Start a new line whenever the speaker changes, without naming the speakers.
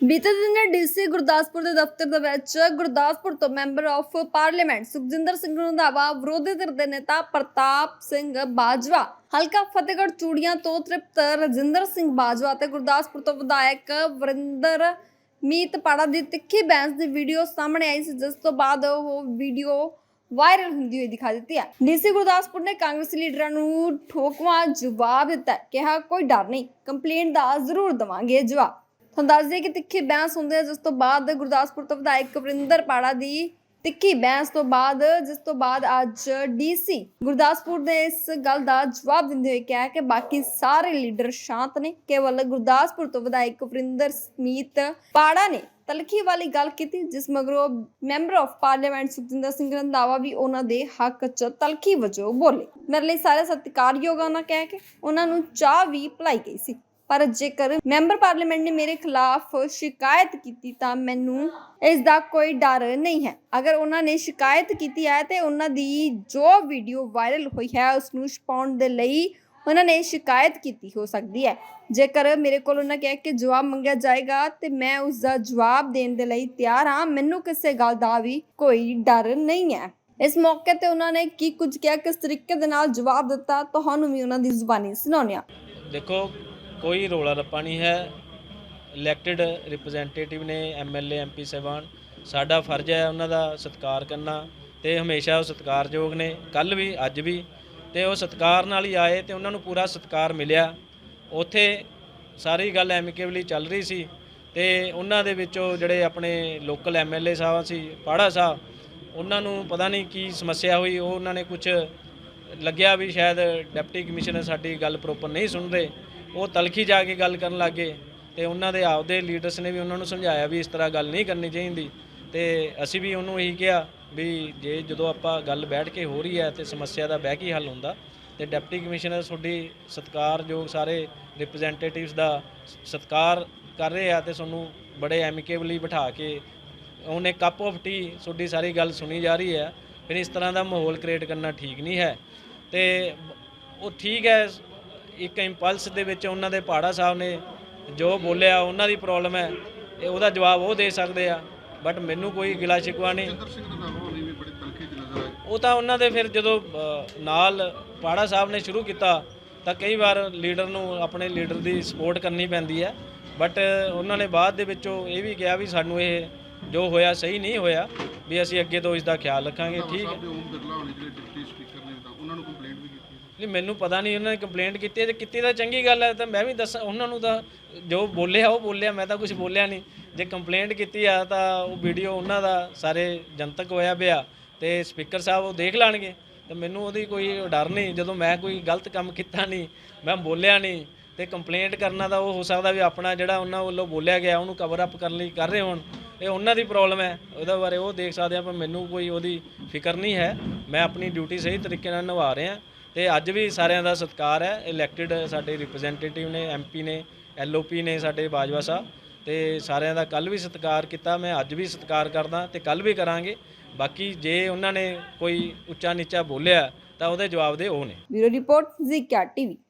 ਬੀਤੇ ਦਿਨ ਡੀਸੀ ਗੁਰਦਾਸਪੁਰ ਦੇ ਦਫ਼ਤਰ ਦੇ ਵਿੱਚ ਗੁਰਦਾਸਪੁਰ ਤੋਂ member of parliament Sukhjinder Singh Randhawa ਵਿਰੋਧੀ ਧਿਰ ਦੇ ਨੇਤਾ ਪ੍ਰਤਾਪ ਸਿੰਘ ਬਾਜਵਾ, ਹਲਕਾ ਫਤਿਹਗੜ੍ਹ ਚੂੜੀਆਂ ਤੋਂ ਤ੍ਰਿਪਤ ਰਜਿੰਦਰ ਸਿੰਘ ਬਾਜਵਾ ਤੇ ਗੁਰਦਾਸਪੁਰ ਤੋਂ ਵਿਧਾਇਕ ਵਰਿੰਦਰ ਮੀਤ ਪਾੜਾ ਦੀ ਤਿੱਖੀ ਬਹਿਸ ਦੀ ਵੀਡੀਓ ਸਾਹਮਣੇ ਆਈ ਸੀ, ਜਿਸ ਤੋਂ ਬਾਅਦ ਉਹ ਵੀਡੀਓ ਵਾਇਰਲ ਹੁੰਦੀ ਹੋਈ ਦਿਖਾ ਦਿੱਤੀ ਹੈ। ਡੀਸੀ ਗੁਰਦਾਸਪੁਰ ਨੇ ਕਾਂਗਰਸੀ ਲੀਡਰਾਂ ਨੂੰ ਠੋਕਵਾਂ ਜਵਾਬ ਦਿੱਤਾ ਕਿਹਾ, ਕੋਈ ਡਰ ਨਹੀਂ, ਕੰਪਲੇਂਟ ਦਾ ਜ਼ਰੂਰ ਦਵਾਂਗੇ, ਜਵਾਬ। ਤੁਹਾਨੂੰ ਦੱਸ ਦਈਏ ਕਿ ਤਿੱਖੀ ਬਹਿਸ ਹੁੰਦੇ ਆ ਜਿਸ ਤੋਂ ਬਾਅਦ ਗੁਰਦਾਸਪੁਰ ਤੋਂ ਵਿਧਾਇਕ ਵਰਿੰਦਰ ਪਾੜਾ ਦੀ ਤਿੱਖੀ ਬਹਿਸ ਤੋਂ ਬਾਅਦ, ਜਿਸ ਤੋਂ ਬਾਅਦ ਅੱਜ ਡੀਸੀ ਗੁਰਦਾਸਪੁਰ ਨੇ ਇਸ ਗੱਲ ਦਾ ਜਵਾਬ ਦਿੰਦੇ ਹੋਏ ਕਿਹਾ ਕਿ ਬਾਕੀ ਸਾਰੇ ਲੀਡਰ ਸ਼ਾਂਤ ਨੇ। ਕੇਵਲ ਗੁਰਦਾਸਪੁਰ ਤੋਂ ਵਿਧਾਇਕ ਵਰਿੰਦਰ ਸਮੀਤ ਪਾੜਾ ਨੇ ਤਲਖੀ ਵਾਲੀ ਗੱਲ ਕੀਤੀ, ਜਿਸ ਮਗਰੋਂ member of parliament Sukhjinder Singh Randhawa ਵੀ ਉਹਨਾਂ ਦੇ ਹੱਕ 'ਚ ਤਲਖੀ ਵਜੋਂ ਬੋਲੇ। ਮੇਰੇ ਲਈ ਸਾਰੇ ਸਤਿਕਾਰਯੋਗ ਉਹਨਾਂ ਕਹਿ ਕੇ, ਉਹਨਾਂ ਨੂੰ ਚਾਹ ਵੀ ਭਲਾਈ ਗਈ ਸੀ। ਪਰ ਜੇਕਰ ਮੈਂਬਰ ਪਾਰਲੀਮੈਂਟ ਨੇ ਮੇਰੇ ਖਿਲਾਫ ਸ਼ਿਕਾਇਤ ਕੀਤੀ ਤਾਂ ਮੈਨੂੰ ਇਸ ਦਾ ਕੋਈ ਡਰ ਨਹੀਂ ਹੈ। ਅਗਰ ਉਹਨਾਂ ਨੇ ਸ਼ਿਕਾਇਤ ਕੀਤੀ ਹੈ ਤੇ ਉਹਨਾਂ ਦੀ ਜੋ ਵੀਡੀਓ ਵਾਇਰਲ ਹੋਈ ਹੈ ਉਸ ਨੂੰ ਛਪਾਉਣ ਦੇ ਲਈ ਉਹਨਾਂ ਨੇ ਸ਼ਿਕਾਇਤ ਕੀਤੀ ਹੋ ਸਕਦੀ ਹੈ। ਜੇਕਰ ਮੇਰੇ ਕੋਲ ਉਹਨਾਂ ਕਹਿ ਕੇ ਜਵਾਬ ਮੰਗਿਆ ਜਾਏਗਾ ਤੇ ਮੈਂ ਉਸ ਦਾ ਜਵਾਬ ਦੇਣ ਦੇ ਲਈ ਤਿਆਰ ਹਾਂ, ਮੈਨੂੰ ਕਿਸੇ ਗੱਲ ਦਾ ਵੀ ਕੋਈ ਡਰ ਨਹੀਂ ਹੈ। ਇਸ ਮੌਕੇ ਤੇ ਉਹਨਾਂ ਨੇ ਕੀ ਕੁਝ ਕਿਹਾ, ਕਿਸ ਤਰੀਕੇ ਦੇ ਨਾਲ ਜਵਾਬ ਦਿੱਤਾ, ਤੁਹਾਨੂੰ ਵੀ ਉਹਨਾਂ ਦੀ ਜ਼ੁਬਾਨੀ ਸੁਣਾਉਂਦੇ ਹਾਂ।
ਦੇਖੋ ਕੋਈ ਰੋਲਾ ਰੱਪਾ ਨਹੀਂ ਹੈ। ਇਲੈਕਟਿਡ ਰਿਪਰੈਜ਼ੈਂਟੇਟਿਵ ਨੇ ਐਮਐਲਏ ਐਮਪੀ ਸਾਹਿਬਾਨ, ਸਾਡਾ ਫਰਜ਼ ਹੈ ਉਹਨਾਂ ਦਾ ਸਤਿਕਾਰ ਕਰਨਾ ਤੇ ਹਮੇਸ਼ਾ ਉਹ ਸਤਿਕਾਰਯੋਗ ਨੇ। ਕੱਲ ਵੀ, ਅੱਜ ਵੀ ਤੇ ਉਹ ਸਤਿਕਾਰ ਨਾਲ ਹੀ ਆਏ ਤੇ ਉਹਨਾਂ ਨੂੰ ਪੂਰਾ ਸਤਿਕਾਰ ਮਿਲਿਆ। ਉੱਥੇ ਸਾਰੀ ਗੱਲ ਐਮਿਕੇਬਲੀ ਚੱਲ ਰਹੀ ਸੀ ਤੇ ਉਹਨਾਂ ਦੇ ਵਿੱਚੋਂ ਜਿਹੜੇ ਆਪਣੇ ਲੋਕਲ ਐਮਐਲਏ ਸਾਹਿਬ ਸੀ, ਪਾੜਾ ਸਾਹਿਬ, ਉਹਨਾਂ ਨੂੰ ਪਤਾ ਨਹੀਂ ਕੀ ਸਮੱਸਿਆ ਹੋਈ, ਉਹ ਉਹਨਾਂ ਨੇ ਕੁਝ ਲੱਗਿਆ ਵੀ ਸ਼ਾਇਦ ਡਿਪਟੀ ਕਮਿਸ਼ਨਰ ਸਾਡੀ ਗੱਲ ਪ੍ਰੋਪਰ ਨਹੀਂ ਸੁਣ ਰਹੇ। ਉਹ ਤਲਖੀ ਜਾ ਕੇ ਗੱਲ ਕਰਨ ਲੱਗੇ ਤੇ ਉਹਨਾਂ ਦੇ ਆਪਦੇ ਲੀਡਰਸ ਨੇ ਵੀ ਉਹਨਾਂ ਨੂੰ ਸਮਝਾਇਆ ਵੀ ਇਸ ਤਰ੍ਹਾਂ ਗੱਲ ਨਹੀਂ ਕਰਨੀ ਚਾਹੀਦੀ। ਤੇ ਅਸੀਂ ਵੀ ਉਹਨੂੰ ਇਹੀ ਕਿਹਾ ਵੀ ਜੇ ਜਦੋਂ ਆਪਾਂ ਗੱਲ ਬੈਠ ਕੇ ਹੋ ਰਹੀ ਹੈ ਤੇ ਸਮੱਸਿਆ ਦਾ ਬਹਿ ਕੇ ਹੱਲ ਹੁੰਦਾ, ਤੇ ਡਿਪਟੀ ਕਮਿਸ਼ਨਰ ਤੁਹਾਡੀ ਸਤਿਕਾਰਯੋਗ ਸਾਰੇ ਰਿਪਰੈਜ਼ੈਂਟੇਟਿਵਸ ਦਾ ਸਤਿਕਾਰ ਕਰ ਰਹੇ ਆ ਤੇ ਤੁਹਾਨੂੰ ਬੜੇ ਐਮਿਕੇਬਲੀ ਬਿਠਾ ਕੇ ਉਹਨੇ ਕੱਪ ਆਫ ਟੀ ਤੁਹਾਡੀ ਸਾਰੀ ਗੱਲ ਸੁਣੀ ਜਾ ਰਹੀ ਹੈ। ਫਿਰ ਇਸ ਤਰ੍ਹਾਂ ਦਾ ਮਾਹੌਲ ਕ੍ਰੀਏਟ ਕਰਨਾ ਠੀਕ ਨਹੀਂ ਹੈ। ਤੇ ਉਹ ਠੀਕ ਹੈ ਇੱਕ ਇੰਪਲਸ ਦੇ ਵਿੱਚ ਉਹਨਾਂ ਦੇ ਪਹਾੜਾ ਸਾਹਿਬ ਨੇ ਜੋ ਬੋਲਿਆ ਉਹਨਾਂ ਦੀ ਪ੍ਰੋਬਲਮ ਹੈ ਤੇ ਉਹਦਾ ਜਵਾਬ ਉਹ ਦੇ ਸਕਦੇ ਆ। ਬਟ ਮੈਨੂੰ ਕੋਈ ਗਿਲਾ ਸ਼ਿਕਵਾ ਨਹੀਂ। ਉਹ ਤਾਂ ਉਹਨਾਂ ਦੇ ਫਿਰ ਜਦੋਂ ਨਾਲ ਪਾੜਾ ਸਾਹਿਬ ਨੇ ਸ਼ੁਰੂ ਕੀਤਾ ਤਾਂ ਕਈ ਵਾਰ ਲੀਡਰ ਨੂੰ ਆਪਣੇ ਲੀਡਰ ਦੀ ਸਪੋਰਟ ਕਰਨੀ ਪੈਂਦੀ ਹੈ। ਬਟ ਉਹਨਾਂ ਨੇ ਬਾਅਦ ਦੇ ਵਿੱਚੋਂ ਇਹ ਵੀ ਕਿਹਾ ਵੀ ਸਾਨੂੰ ਇਹ ਜੋ ਹੋਇਆ ਸਹੀ ਨਹੀਂ ਹੋਇਆ। ਵੀ ਅਸੀਂ ਅੱਗੇ ਤੋਂ ਇਸ ਦਾ ਖਿਆਲ ਰੱਖਾਂਗੇ ਠੀਕ ਹੈ।
ਸਾਹਿਬ ਦੇ ਓਮ ਬਿਰਲਾ ਹੋਣੀ ਜਿਹੜੇ ਡਿਪਟੀ ਸਪੀਕਰ ਨੇ ਤਾਂ ਉਹਨਾਂ ਨੂੰ ਕੰਪਲੇਂਟ ਵੀ ਕੀਤੀ ਹੈ।
ਨਹੀਂ ਮੈਨੂੰ ਪਤਾ ਨਹੀਂ ਉਹਨਾਂ ਨੇ ਕੰਪਲੇਂਟ ਕੀਤੀ ਤੇ ਕੀਤੀ ਤਾਂ ਚੰਗੀ ਗੱਲ ਹੈ ਤਾਂ ਮੈਂ ਵੀ ਦੱਸਾਂ ਉਹਨਾਂ ਨੂੰ ਤਾਂ ਜੋ ਬੋਲਿਆ ਉਹ ਬੋਲਿਆ ਮੈਂ ਤਾਂ ਕੁਝ ਬੋਲਿਆ ਨਹੀਂ। ਜੇ ਕੰਪਲੇਂਟ ਕੀਤੀ ਆ ਤਾਂ ਉਹ ਵੀਡੀਓ ਉਹਨਾਂ ਦਾ ਸਾਰੇ ਜਨਤਕ ਹੋਇਆ ਪਿਆ ਤੇ ਸਪੀਕਰ ਸਾਹਿਬ ਉਹ ਦੇਖ ਲੈਣਗੇ। ਤੇ ਮੈਨੂੰ ਉਹਦੀ ਕੋਈ ਡਰ ਨਹੀਂ ਜਦੋਂ ਮੈਂ ਕੋਈ ਗਲਤ ਕੰਮ ਕੀਤਾ ਨਹੀਂ ਮੈਂ ਬੋਲਿਆ ਨਹੀਂ ਤੇ ਕੰਪਲੇਂਟ ਕਰਨਾ ਤਾਂ ਉਹ ਹੋ ਸਕਦਾ ਵੀ ਆਪਣਾ ਜਿਹੜਾ ਉਹਨਾਂ ਵੱਲੋਂ ਬੋਲਿਆ ਗਿਆ, ਉਹਨੂੰ ਕਵਰ ਅਪ ਕਰਨ ਲਈ ਕਰ ਰਹੇ ਹੋਣ। ਇਹ ਉਹਨਾਂ ਦੀ ਪ੍ਰੋਬਲਮ ਹੈ। ਉਹਦੇ ਬਾਰੇ ਉਹ ਦੇਖ ਸਕਦੇ ਆ, ਪਰ ਮੈਨੂੰ ਕੋਈ ਉਹਦੀ ਫਿਕਰ ਨਹੀਂ ਹੈ। ਮੈਂ ਆਪਣੀ ਡਿਊਟੀ ਸਹੀ ਤਰੀਕੇ ਨਾਲ ਨਿਭਾ ਰਿਹਾ। ਤੇ ਅੱਜ ਵੀ ਸਾਰਿਆਂ ਦਾ ਸਤਿਕਾਰ ਹੈ। ਇਲੈਕਟਿਡ ਸਾਡੇ ਰਿਪਰੈਜ਼ੈਂਟੇਟਿਵ ਨੇ ਐਮਪੀ ਨੇ ਐਲਓਪੀ ਨੇ ਸਾਡੇ ਬਾਜਵਾ ਸਾਹਿਬ। ਤੇ ਸਾਰਿਆਂ ਦਾ ਕੱਲ ਵੀ ਸਤਿਕਾਰ ਕੀਤਾ, ਮੈਂ ਅੱਜ ਵੀ ਸਤਿਕਾਰ ਕਰਦਾ ਤੇ ਕੱਲ ਵੀ ਕਰਾਂਗੇ। ਬਾਕੀ ਜੇ ਉਹਨਾਂ ਨੇ ਕੋਈ ਉੱਚਾ ਨੀਚਾ ਬੋਲਿਆ, ਤਾਂ ਉਹਦੇ ਜਵਾਬ ਦੇ ਉਹ ਨੇ।
ਬਿਊਰੋ ਰਿਪੋਰਟ ਜ਼ੀਕਾ ਟੀਵੀ।